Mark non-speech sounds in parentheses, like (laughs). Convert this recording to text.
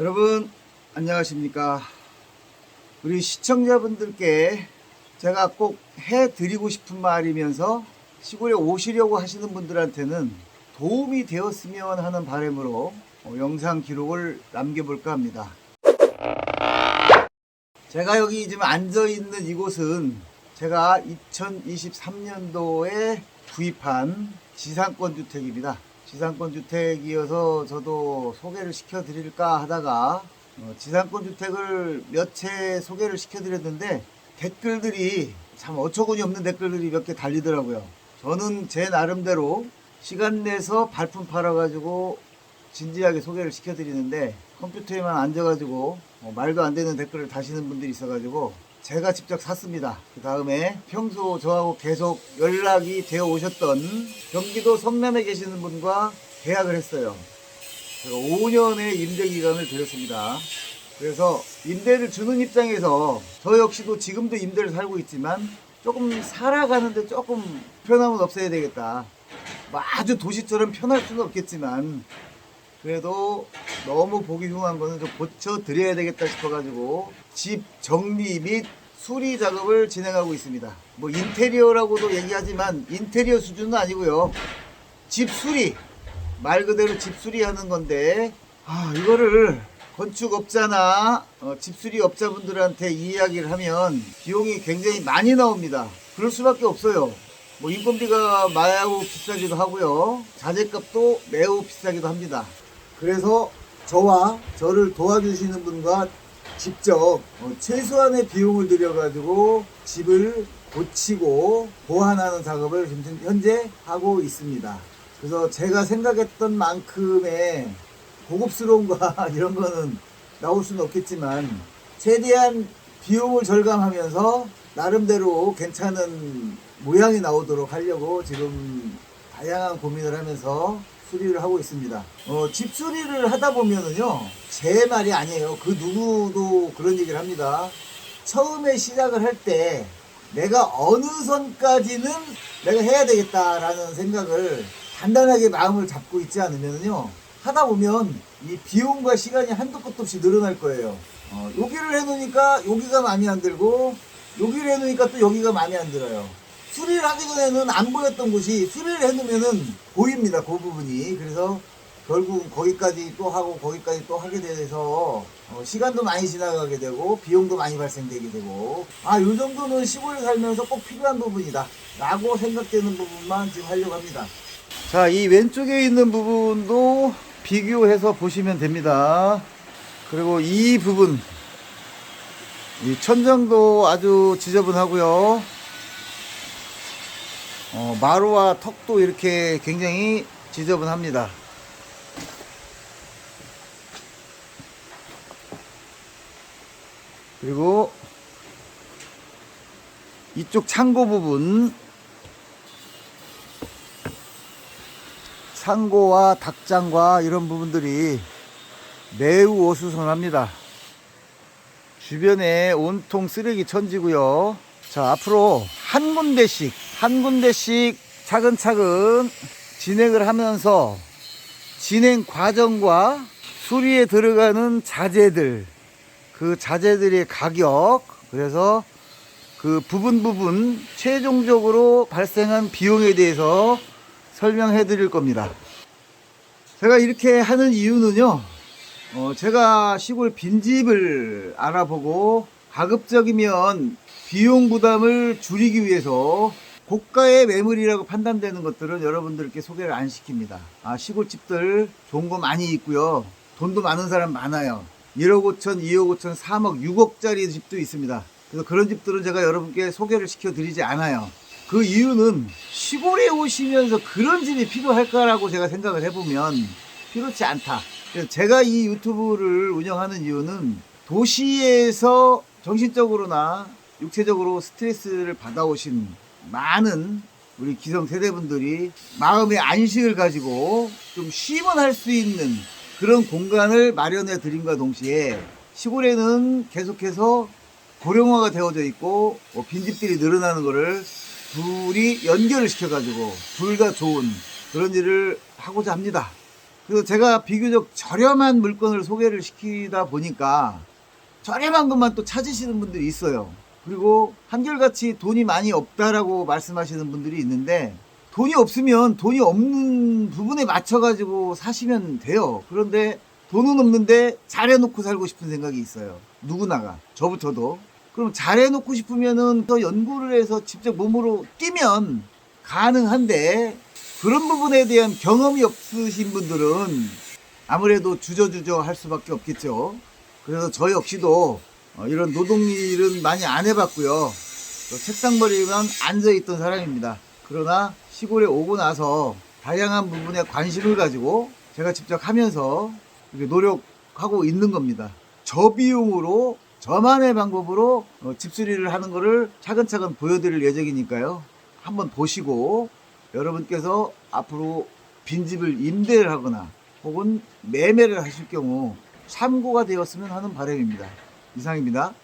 여러분 안녕하십니까 우리 시청자분들께 제가 꼭 해드리고 싶은 말이면서 시골에 오시려고 하시는 분들한테는 도움이 되었으면 하는 바람으로 어, 영상 기록을 남겨볼까 합니다 제가 여기 지금 앉아있는 이곳은 제가 2023년도에 구입한 지상권 주택입니다. 지상권 주택이어서 저도 소개를 시켜드릴까 하다가 어, 지상권 주택을 몇 채 소개를 시켜드렸는데 댓글들이 참 어처구니 없는 댓글들이 몇 개 달리더라고요. 저는 제 나름대로 시간 내서 발품 팔아가지고 진지하게 소개를 시켜드리는데 컴퓨터에만 앉아가지고 어, 말도 안 되는 댓글을 다시는 분들이 있어가지고 제가 직접 샀습니다. 그 다음에 평소 저하고 계속 연락이 되어 오셨던 경기도 성남에 계시는 분과 계약을 했어요. 제가 5년의 임대 기간을 드렸습니다. 그래서 임대를 주는 입장에서 저 역시도 지금도 임대를 살고 있지만 조금 살아가는데 조금 편함은 없어야 되겠다. 뭐 아주 도시처럼 편할 수는 없겠지만 그래도 너무 보기 흉한 거는 좀 고쳐드려야 되겠다 싶어가지고 집 정리 및 수리 작업을 진행하고 있습니다. 뭐 인테리어라고도 얘기하지만 인테리어 수준은 아니고요. 집 수리 말 그대로 집 수리하는 건데 아 이거를 건축업자나 어, 집수리업자분들한테 이야기를 하면 비용이 굉장히 많이 나옵니다. 그럴 수밖에 없어요. 뭐 인건비가 매우 비싸기도 하고요. 자재값도 매우 비싸기도 합니다. 그래서 저와 저를 도와주시는 분과 직접 어, 최소한의 비용을 들여가지고 집을 고치고 보완하는 작업을 현재 하고 있습니다. 그래서 제가 생각했던 만큼의 고급스러움과 (laughs) 이런 거는 나올 수는 없겠지만 최대한 비용을 절감하면서 나름대로 괜찮은 모양이 나오도록 하려고 지금 다양한 고민을 하면서 수리를 하고 있습니다. 어, 집 수리를 하다 보면은요, 제 말이 아니에요. 그 누구도 그런 얘기를 합니다. 처음에 시작을 할 때 내가 어느 선까지는 내가 해야 되겠다라는 생각을 단단하게 마음을 잡고 있지 않으면요, 하다 보면 이 비용과 시간이 한도 끝도 없이 늘어날 거예요. 어, 여기를 해놓으니까 여기가 마음에 안 들고, 여기를 해놓으니까 또 여기가 마음에 안 들어요. 수리를 하기 전에는 안 보였던 곳이 수리를 해놓으면은 보입니다. 그 부분이. 그래서 결국 거기까지 또 하고 거기까지 또 하게 돼서 어, 시간도 많이 지나가게 되고 비용도 많이 발생되게 되고 아 요 정도는 시골에 살면서 꼭 필요한 부분이다 라고 생각되는 부분만 지금 하려고 합니다 자 이 왼쪽에 있는 부분도 비교해서 보시면 됩니다 그리고 이 부분 이 천장도 아주 지저분하고요 어, 마루와 턱도 이렇게 굉장히 지저분합니다. 그리고 이쪽 창고 부분 상고와 닭장과 이런 부분들이 매우 어수선합니다. 주변에 온통 쓰레기 천지고요. 자, 앞으로 한 군데씩, 한 군데씩 차근차근 진행을 하면서 진행 과정과 수리에 들어가는 자재들, 그 자재들의 가격, 그래서 그 부분 부분 최종적으로 발생한 비용에 대해서 설명해 드릴 겁니다. 제가 이렇게 하는 이유는요, 어, 제가 시골 빈집을 알아보고 가급적이면 비용 부담을 줄이기 위해서 고가의 매물이라고 판단되는 것들은 여러분들께 소개를 안 시킵니다. 아, 시골집들 좋은 거 많이 있고요. 돈도 많은 사람 많아요. 1억 5천, 2억 5천, 3억, 6억짜리 집도 있습니다. 그래서 그런 집들은 제가 여러분께 소개를 시켜드리지 않아요. 그 이유는 시골에 오시면서 그런 집이 필요할까라고 제가 생각을 해보면 필요치 않다. 그래서 제가 이 유튜브를 운영하는 이유는 도시에서 정신적으로나 육체적으로 스트레스를 받아오신 많은 우리 기성 세대분들이 마음의 안식을 가지고 좀 쉼을 할 수 있는 그런 공간을 마련해 드림과 동시에 시골에는 계속해서 고령화가 되어져 있고 뭐 빈집들이 늘어나는 것을 둘이 연결을 시켜가지고 둘다 좋은 그런 일을 하고자 합니다. 그래서 제가 비교적 저렴한 물건을 소개를 시키다 보니까 저렴한 것만 또 찾으시는 분들이 있어요. 그리고 한결같이 돈이 많이 없다라고 말씀하시는 분들이 있는데 돈이 없으면 돈이 없는 부분에 맞춰가지고 사시면 돼요. 그런데 돈은 없는데 잘해놓고 살고 싶은 생각이 있어요. 누구나가. 저부터도. 그럼 잘해놓고 싶으면은 더 연구를 해서 직접 몸으로 뛰면 가능한데 그런 부분에 대한 경험이 없으신 분들은 아무래도 주저주저 할 수밖에 없겠죠. 그래서 저 역시도 어, 이런 노동일은 많이 안 해봤고요. 또 책상머리만 앉아있던 사람입니다. 그러나 시골에 오고 나서 다양한 부분에 관심을 가지고 제가 직접 하면서 노력하고 있는 겁니다. 저비용으로 저만의 방법으로 어, 집수리를 하는 거를 차근차근 보여드릴 예정이니까요. 한번 보시고 여러분께서 앞으로 빈집을 임대를 하거나 혹은 매매를 하실 경우 참고가 되었으면 하는 바람입니다. 이상입니다.